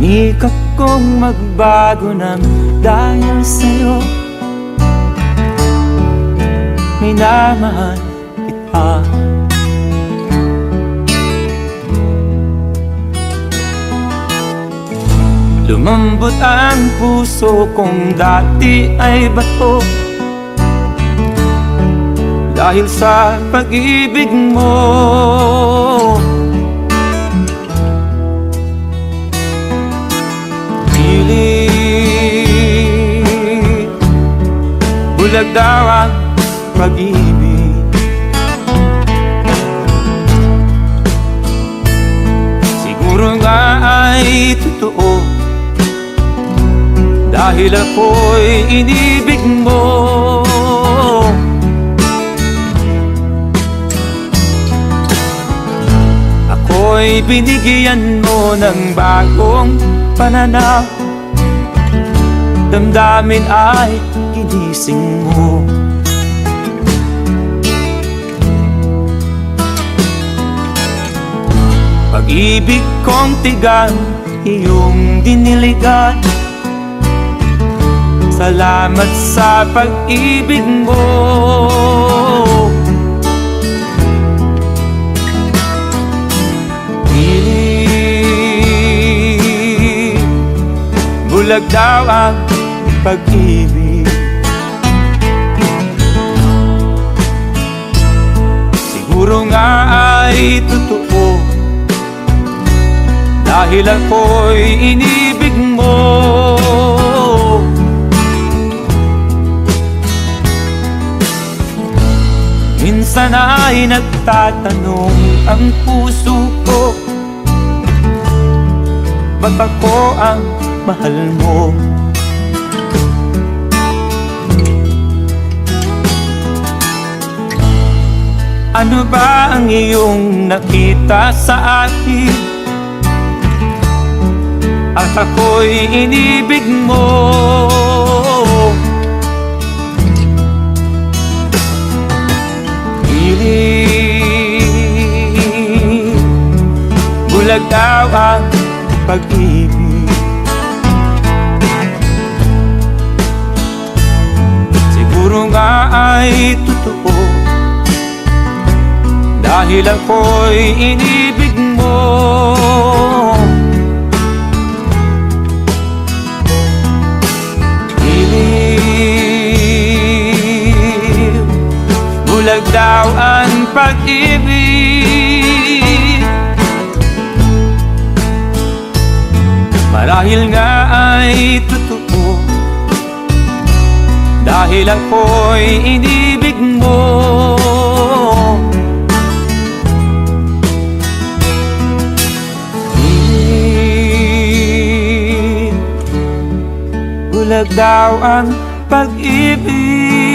Sinikap kong magbago ng dahil sa'yo. Minamahal kita. Lumambot ang puso kong dati ay bato. Dahil sa pag-ibig mo Ang pag-ibig. Siguro nga ay totoo. Dahil ako'y inibig mo. Ako'y binigyan mo ng bagong pananaw Damdamin ay ginising mo. Pag-ibig kong tigang iyong diniligan. Salamat sa pag-ibig mo. Bulag daw ang pag-ibig. Siguro nga ay totoo. Dahil ako'y inibig mo. Minsan ay nagtatanong ang puso ko. Ba't ako ang mahal mo? Ano ba ang iyong nakita sa akin? At ako'y inibig mo. Pilit Bulag daw ang pag-ibig. Siguro nga ay totoo Dahil ako'y inibig mo. Pilit Bulag daw ang pag-ibig. Marahil nga ay totoo. Dahil ako'y inibig mo daw ang pag-ibig.